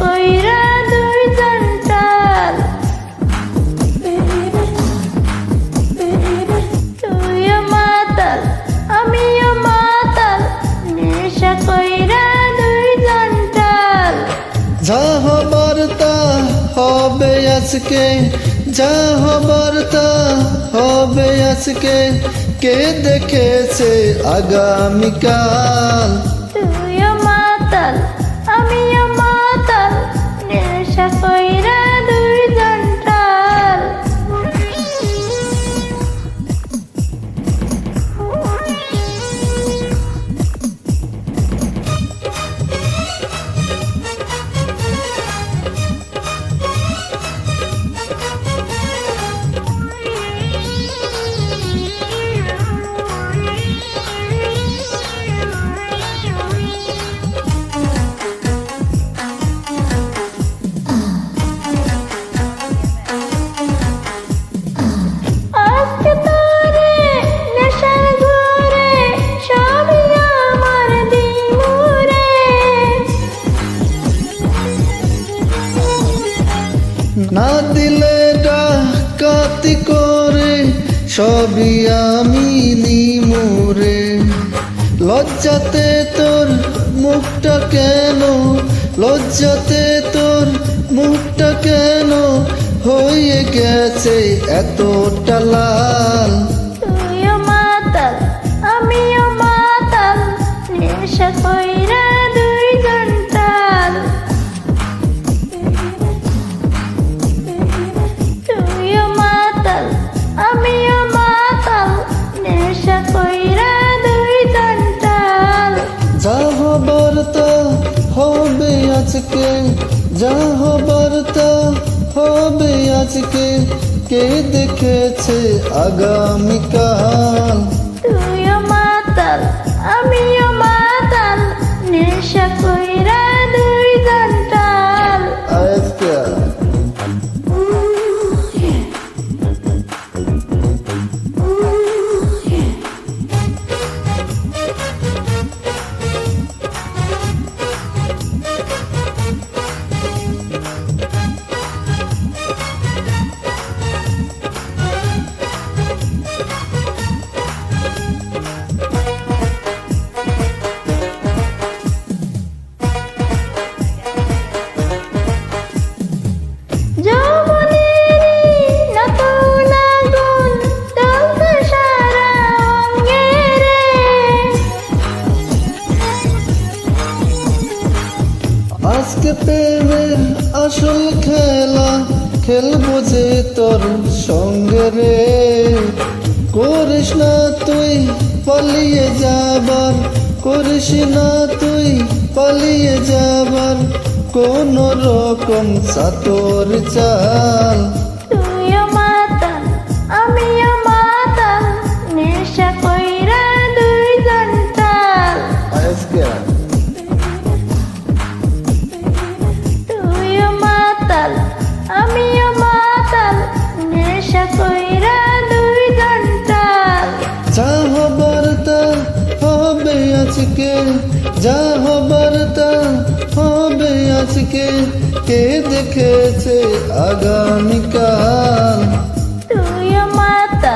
কইরা দুই সন্তান তুইও মাতাল, আমিও মাতাল, নেশা কইরা দুই সন্তান যা হবার তা আজকে, যা হবার তা হবে আজকে, কে দেখেছে আগামীকাল? না দিলে ডাকাতি করে, সবই আমি নিমুরে লজ্জাতে তোর মুখটা কেন? লজ্জাতে তোর মুখটা কেন? হয়ে গেছে এতটা লাল। আজকে যা হবার তা হবে আজকে কে দেখেছে আগামীকাল তুইও মাতাল, আমিও মাতাল, নেশা কইরা আজকে প্রেমের আসল খেলা, খেলব যে তোর সঙ্গে রে। করিস না তুই, পালিয়ে যাবার। করিস না তুই, পালিয়ে যাবার। কোন রকম সাতর চাল নেশা কইরা দুই ঘণ্টা। যা হবার তা হবে আজকে যা হবার তা হবে আজকে। কে দেখেছে আগামীকাল? তুই মাতা